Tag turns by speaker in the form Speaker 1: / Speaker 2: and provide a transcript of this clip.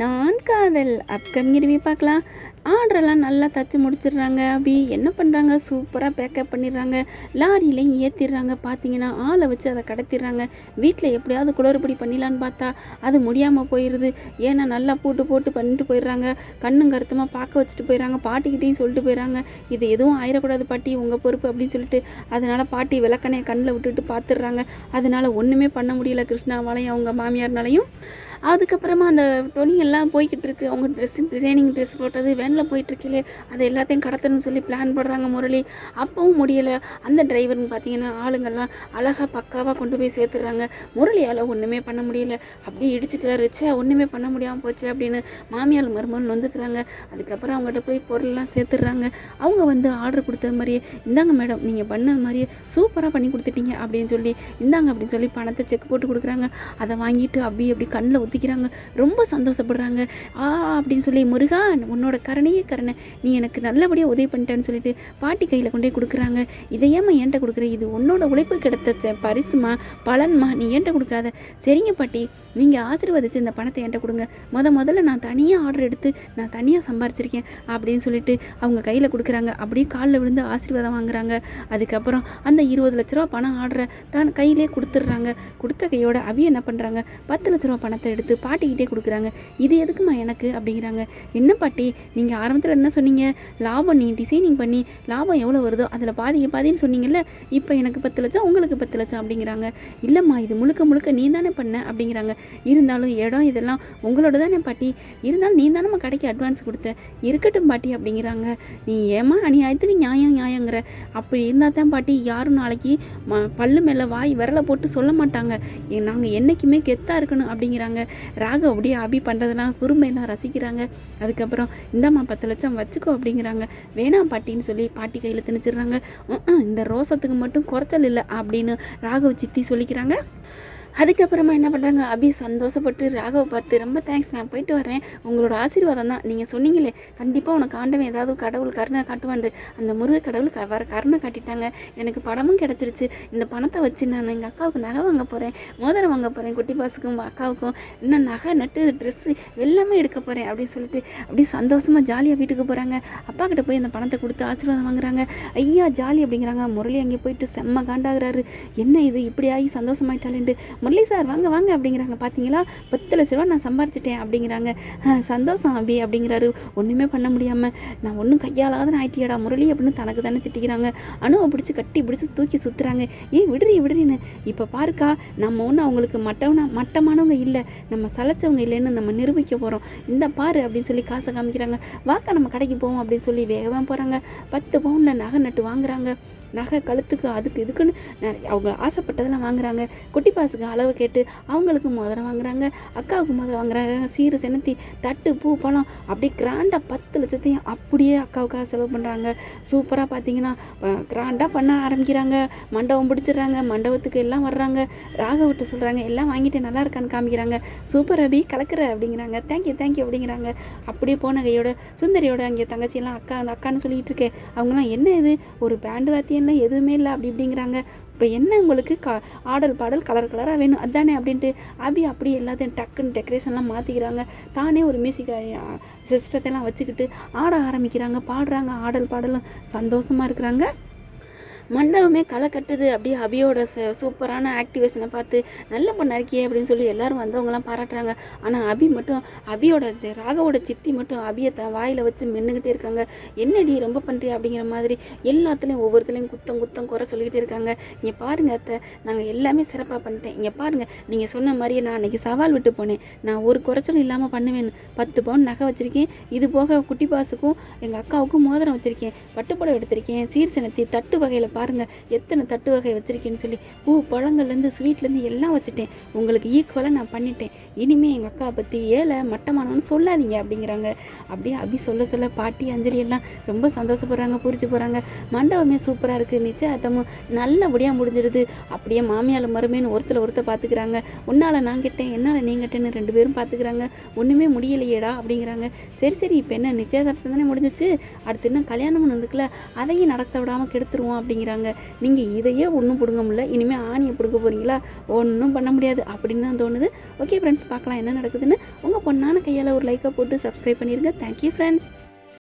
Speaker 1: நான் காதல். Upcoming review பார்க்கலாம். ஆர்டரெல்லாம் நல்லா தச்சு முடிச்சிடுறாங்க. அபி என்ன பண்ணுறாங்க சூப்பராக பேக்கப் பண்ணிடுறாங்க. லாரியிலையும் ஏற்றிடுறாங்க பார்த்தீங்கன்னா ஆளை வச்சு அதை கடத்திடுறாங்க. வீட்டில் எப்படியாவது குளறுபடி பண்ணிடலான்னு பார்த்தா அது முடியாமல் போயிடுது ஏன்னா நல்லா போட்டு போட்டு பண்ணிட்டு போயிடுறாங்க. கண்ணும் கருத்துமாக பார்க்க வச்சுட்டு போயிடுறாங்க. பாட்டிக்கிட்டையும் சொல்லிட்டு போயிடுறாங்க. இது எதுவும் ஆயிடக்கூடாது பாட்டி உங்கள் பொறுப்பு அப்படின்னு சொல்லிட்டு அதனால் பாட்டி விளக்கணையை கண்ணில் விட்டுட்டு பார்த்துடுறாங்க அதனால் ஒன்றுமே பண்ண முடியல கிருஷ்ணாவாலையும் அவங்க மாமியார்னாலையும். அதுக்கப்புறமா அந்த துணியெல்லாம் போய்கிட்டு இருக்கு. அவங்க ட்ரெஸ் டிசைனிங் ட்ரெஸ் போட்டது வேனில் போயிட்டுருக்கீங்களே அதை எல்லாத்தையும் கடத்தணும்னு சொல்லி பிளான் போடுறாங்க முரளி. அப்பவும் முடியலை. அந்த டிரைவருன்னு பார்த்தீங்கன்னா ஆளுங்கள்லாம் அழகாக பக்காவாக கொண்டு போய் சேர்த்துடுறாங்க. முரளியால் ஒன்றுமே பண்ண முடியல. அப்படியே இடிச்சுக்கிறாரு. ரிச்சா ஒன்றுமே பண்ண முடியாமல் போச்சு அப்படின்னு மாமியார் மருமன் வந்துக்கிறாங்க அதுக்கப்புறம் அவங்ககிட்ட போய் பொருள்லாம் சேர்த்துடுறாங்க. அவங்க வந்து ஆர்டர் கொடுத்த மாதிரியே இந்தாங்க மேடம் நீங்கள் பண்ணது மாதிரியே சூப்பராக பண்ணி கொடுத்துட்டீங்க அப்படின்னு சொல்லி இந்தாங்க அப்படின்னு சொல்லி பணத்தை செக் போட்டு கொடுக்குறாங்க. அதை வாங்கிட்டு அப்படி அப்படி கண்ணில் ஒத்திக்கிறாங்க. ரொம்ப சந்தோஷப்படுறாங்க. ஆ அப்படின்னு சொல்லி முருகா உன்னோட கருணையே கருணை நீ எனக்கு நல்லபடியாக உதவி பண்ணிட்டேன்னு சொல்லிட்டு பாட்டி கையில் கொண்டு போய் கொடுக்குறாங்க. இதை ஏமா என்கிட்ட கொடுக்குற? இது உன்னோட உழைப்பு கிடைத்த செ- பரிசுமா? பலன்மா? நீ ஏன்ட்ட கொடுக்காத. சரிங்க பாட்டி. நீங்கள் ஆசீர்வதிச்சு இந்த பணத்தை என்கிட்ட கொடுங்க. முத முதல்ல நான் தனியாக ஆர்டர் எடுத்து நான் தனியாக சம்பாரிச்சிருக்கேன் அப்படின்னு சொல்லிட்டு அவங்க கையில் கொடுக்குறாங்க. அப்படியே காலில் விழுந்து ஆசீர்வாதம் வாங்குறாங்க. அதுக்கப்புறம் அந்த இருபது லட்ச ரூபா பணம் ஆர்டரை தான் கையிலே கொடுத்துட்றாங்க. கொடுத்த கையோட அவி என்ன பண்ணுறாங்க பத்து லட்ச ரூபா பணத்தை எடுத்து பாட்டிக்கிட்டே கொடுக்குறாங்க. இது எதுக்குமா எனக்கு? அப்படிங்கிறாங்க. என்ன பாட்டி? நீங்கள் நீங்கள் ஆரம்பத்தில் என்ன சொன்னீங்க? லாபம் நீ டிசைனிங் பண்ணி லாபம் எவ்வளோ வருதோ அதில் பாதிக்கு பாதின்னு சொன்னீங்கல்ல இப்போ எனக்கு பத்து லட்சம் உங்களுக்கு பத்து லட்சம் அப்படிங்கிறாங்க. இல்லைம்மா இது முழுக்க முழுக்க நீ தானே பண்ண அப்படிங்கிறாங்க. இருந்தாலும் இடம் இதெல்லாம் உங்களோட தானே பாட்டி. இருந்தாலும் நீ தானே கடைக்கு அட்வான்ஸ் கொடுத்த. இருக்கட்டும் பாட்டி அப்படிங்கிறாங்க. நீ ஏமா அநியாயத்துக்கு நியாயம் நியாயங்கிற? அப்படி இருந்தால் தான் பாட்டி யாரும் நாளைக்கு ம பல்லு மேலே வாய் விரலை போட்டு சொல்ல மாட்டாங்க. நாங்கள் என்றைக்குமே கெத்தாக இருக்கணும் அப்படிங்கிறாங்க. ராக அப்படியே அபி பண்ணுறதெல்லாம் தான் ரசிக்கிறாங்க. அதுக்கப்புறம் இந்த இந்தாம்மா பத்து லட்சம் வச்சுக்கோ அப்படிங்கிறாங்க. வேணாம் பாட்டின்னு சொல்லி பாட்டி கையில் திணிச்சிடுறாங்க. இந்த ரோசத்துக்கு மட்டும் குறைச்சல் இல்லை அப்படின்னு ராகவ் சித்தி சொல்லிக்கிறாங்க. அதுக்கப்புறமா என்ன பண்ணுறாங்க அபி சந்தோஷப்பட்டு ராகவை பார்த்து ரொம்ப தேங்க்ஸ் நான் போயிட்டு வரேன். உங்களோட ஆசீர்வாதம் தான். நீங்கள் சொன்னீங்களே கண்டிப்பாக உனக்கு ஆண்டவன் ஏதாவது கடவுள் கருணை காட்டுவாண்டு அந்த முருக கடவுள் க வர கருணை காட்டிட்டாங்க. எனக்கு பணமும் கிடச்சிருச்சு. இந்த பணத்தை வச்சு நான் எங்கள் அக்காவுக்கு நகை வாங்க போகிறேன் மோதிரம் வாங்க போகிறேன் குட்டி பாசுக்கும் அக்காவுக்கும். இன்னும் நகை நட்டு ட்ரெஸ்ஸு எல்லாமே எடுக்க போகிறேன் அப்படின்னு சொல்லிட்டு அப்படியே சந்தோஷமாக ஜாலியாக வீட்டுக்கு போகிறாங்க அப்பா கிட்ட போய் அந்த பணத்தை கொடுத்து ஆசீர்வாதம் வாங்குறாங்க. ஐயா ஜாலி அப்படிங்கிறாங்க. முரளி அங்கே போயிட்டு செம்ம காண்டாகிறாரு. என்ன இது? இப்படி ஆகி சந்தோஷமாயிட்டாலேன்ட்டு முரளி சார் வாங்க வாங்க அப்படிங்கிறாங்க. பார்த்தீங்களா பத்து லட்ச ரூபா நான் சம்பாரிச்சிட்டேன் அப்படிங்கிறாங்க. சந்தோஷம் அபி அப்படிங்கிறாரு. ஒன்றுமே பண்ண முடியாமல் நான் ஒன்றும் கையாலாத ஆயிட்டியாடா முரளி அப்படின்னு தனக்கு தானே திட்டிக்கிறாங்க. அணுவை பிடிச்சி கட்டி பிடிச்சி தூக்கி சுற்றுறாங்க ஏன் விடுறி விடுறின்னு. இப்போ பாருக்கா நம்ம ஒன்றும் அவங்களுக்கு மட்டவனா மட்டமானவங்க இல்லை. நம்ம சலைச்சவங்க இல்லைன்னு நம்ம நிரூபிக்க போகிறோம் இந்த பாரு அப்படின்னு சொல்லி காசை காமிக்கிறாங்க. வாக்கா நம்ம கடைக்கு போவோம் அப்படின்னு சொல்லி வேகமாக போகிறாங்க பத்து பவுனில் நகை நட்டு வாங்குறாங்க. நகை கழுத்துக்கு அதுக்கு இதுக்குன்னு அவங்க ஆசைப்பட்டதெல்லாம் வாங்குறாங்க. குட்டி பாசுக்கு அளவு கேட்டு அவங்களுக்கு மோதிரம் வாங்குறாங்க. அக்காவுக்கு முதல்ல வாங்குறாங்க. சீர செனத்தி தட்டு பூ பழம் அப்படியே கிராண்டாக பத்து லட்சத்தையும் அப்படியே அக்காவுக்காக செலவு பண்ணுறாங்க சூப்பராக பார்த்தீங்கன்னா கிராண்டாக பண்ண ஆரம்பிக்கிறாங்க. மண்டபம் பிடிச்சிடுறாங்க. மண்டபத்துக்கு எல்லாம் வர்றாங்க. ராகவிட்ட சொல்கிறாங்க எல்லாம் வாங்கிட்டு நல்லா இருக்கான்னு காமிக்கிறாங்க. சூப்பர் அபி கலக்கிற அப்படிங்கிறாங்க. தேங்க்யூ தேங்க்யூ அப்படிங்கிறாங்க. அப்படியே போன கையோட சுந்தரியோட அங்கே தங்கச்சியெல்லாம் அக்கா அக்கான்னு சொல்லிட்டு இருக்கேன் அவங்களாம் என்ன இது? ஒரு பேண்டு வாத்தியம் என்ன எதுவுமே இல்லை அப்படி இப்படிங்கிறாங்க. இப்போ என்ன உங்களுக்கு கா ஆடல் பாடல் கலர் கலராக வேணும்? அதானே அப்படின்ட்டு அபி அப்படி எல்லாத்தையும் டக்குன்னு டெக்கரேஷன்லாம் மாற்றிக்கிறாங்க தானே ஒரு மியூசிக் சிஸ்டத்தெல்லாம் வச்சுக்கிட்டு ஆட ஆரம்பிக்கிறாங்க பாடுறாங்க ஆடல் பாடலும் சந்தோஷமாக இருக்கிறாங்க. மண்டபமே களை கட்டுது. அப்படியே அபியோட ச சூப்பரான ஆக்டிவேஷனை பார்த்து நல்ல பொண்ணா இருக்கியே அப்படின்னு சொல்லி எல்லாரும் வந்தவங்கலாம் பாராட்டுறாங்க. ஆனால் அபி மட்டும் அபியோட ராகவோட சித்தி மட்டும் அபியை த வாயில் வச்சு மென்னுக்கிட்டே இருக்காங்க. என்னடி ரொம்ப பண்ணுறியா அப்படிங்கிற மாதிரி எல்லாத்துலேயும் ஒவ்வொருத்துலேயும் குத்தம் குத்தம் குறை சொல்லிக்கிட்டே இருக்காங்க. இங்கே பாருங்க அத்தை நாங்கள் எல்லாமே சிறப்பாக பண்ணிட்டேன். இங்கே பாருங்கள் நீங்கள் சொன்ன மாதிரியே நான் அன்றைக்கி சவால் விட்டு போனேன். நான் ஒரு குறைச்சலும் இல்லாமல் பண்ணுவேன் பத்து பவுன் நகை வச்சுருக்கேன். இது போக குட்டி பாசுக்கும் எங்கள் அக்காவுக்கும் மோதிரம் வச்சுருக்கேன். பட்டுப்புடவை எடுத்திருக்கேன். சீர் சினத்தி தட்டு வகையில் பாருங்கள் எத்தனை தட்டு வகை வச்சுருக்கேன்னு சொல்லி பூ பழங்கள்லேருந்து ஸ்வீட்லேருந்து எல்லாம் வச்சுட்டேன். உங்களுக்கு ஈக்குவலாக நான் பண்ணிட்டேன். இனிமேல் எங்கள் அக்கா பற்றி ஏழை மட்டமானவன்னு சொல்லாதீங்க அப்படிங்கிறாங்க. அப்படியே அப்படி சொல்ல சொல்ல பாட்டி அஞ்சலி எல்லாம் ரொம்ப சந்தோஷப்படுறாங்க பூரிச்சு போகிறாங்க மண்டபமே சூப்பராக இருக்குது நிச்சயதார்த்தமும் நல்லபடியாக முடிஞ்சிடுது அப்படியே மாமியால் மருமேன்னு ஒருத்தர் ஒருத்தர் பார்த்துக்கிறாங்க உன்னால் நான் கிட்டேன் என்னால் நீ கிட்டேன்னு ரெண்டு பேரும் பார்த்துக்கிறாங்க ஒன்றுமே முடியலையேடா அப்படிங்கிறாங்க. சரி சரி இப்போ என்ன நிச்சயதார்த்தம் தானே முடிஞ்சிச்சு. அடுத்து இன்னும் கல்யாணம் ஒன்று இருக்குல்ல அதையும் நடத்த விடாமல் கெடுத்துருவோம் அப்படிங்கிற பண்ணிடுறாங்க நீங்கள் இதையே ஒன்றும் பிடுங்க முடியல. இனிமேல் ஆணியை பிடுங்க போகிறீங்களா ஒன்றும் பண்ண முடியாது அப்படின்னு தான் தோணுது. ஓகே ஃப்ரெண்ட்ஸ் பார்க்கலாம் என்ன நடக்குதுன்னு. உங்கள் பொண்ணான கையால் ஒரு லைக்கை போட்டு சப்ஸ்கிரைப் பண்ணிடுங்க தேங்க்யூ ஃப்ரெண்ட்ஸ்